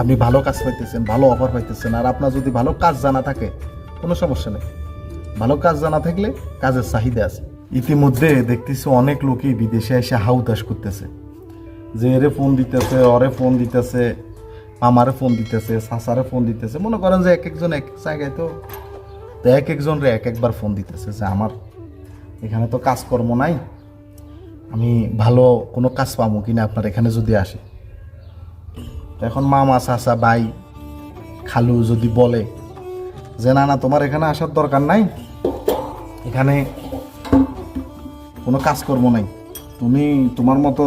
আপনি ভালো কাজ পাইতেছেন, ভালো অফার পাইতেছেন, আর আপনার যদি ভালো কাজ জানা থাকে, কোনো সমস্যা নেই। ভালো কাজ জানা থাকলে কাজের চাহিদা আছে। ইতিমধ্যে দেখতেছি অনেক লোকই বিদেশে এসে হাউতাস করতেছে। যে এরে ফোন দিতেছে অরে ফোন দিতেছে মামারে ফোন দিতেছে, সাসারে ফোন দিতেছে। মনে করেন যে এক একজন এক এক জায়গায় তো তো এক একজন রে এক একবার ফোন দিতেছে যে আমার এখানে তো কাজকর্ম নাই, আমি ভালো কোনো কাজ পাবো কিনা আপনার এখানে যদি আসে। তো এখন মামা, চাচা, ভাই, খালু যদি বলে যে, না না, তোমার এখানে আসার দরকার নাই, এখানে কোনো কাজকর্ম নাই, তুমি তোমার মতো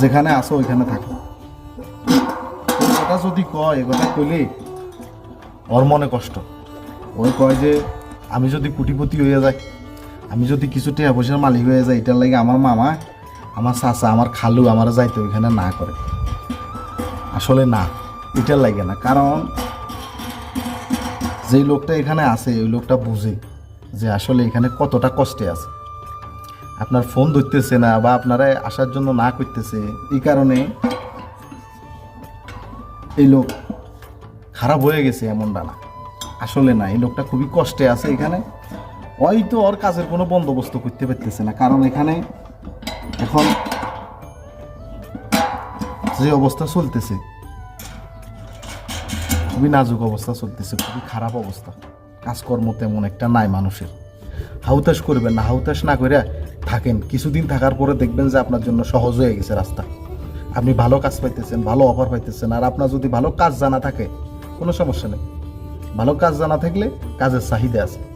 যেখানে আসো ওইখানে থাকো। কথা যদি কয় কথা কইলে ওর মনে কষ্ট। ওই কয় যে, আমি যদি কোটিপতি হয়ে যাই, আমি যদি কিছু টাকা পয়সার মালিক হয়ে যাই, এটার লাগে আমার মামা, আমার চাচা, আমার খালু, আমার যাইতে ওইখানে না করে। আসলে না, এটা লাগে না। কারণ যেই লোকটা এখানে আছে, ওই লোকটা বুঝে যে আসলে এখানে কতটা কষ্টে আছে। আপনার ফোন ধরতেছে না বা আপনারা আসার জন্য না করতেছে, এই কারণে এই লোক খারাপ হয়ে গেছে এমনটা না। আসলে না, এই লোকটা খুবই কষ্টে আছে এখানে। হয়তো ওর কাজের কোনো বন্দোবস্ত করতে পারতেছে না। কারণ এখানে এখন যে অবস্থা চলতেছে। খুবই নাজুক অবস্থা চলতেছে, খুবই খারাপ অবস্থা। কাজকর্ম তেমন একটা নাই মানুষের। হাউতাস করবেন না হাউতাস না করে থাকেন। কিছুদিন থাকার পরে দেখবেন যে আপনার জন্য সহজ হয়ে গেছে রাস্তা। আপনি ভালো কাজ পাইতেছেন, ভালো অফার পাইতেছেন, আর আপনার যদি ভালো কাজ জানা থাকে, কোনো সমস্যা নেই। ভালো কাজ জানা থাকলে কাজের চাহিদা আছে।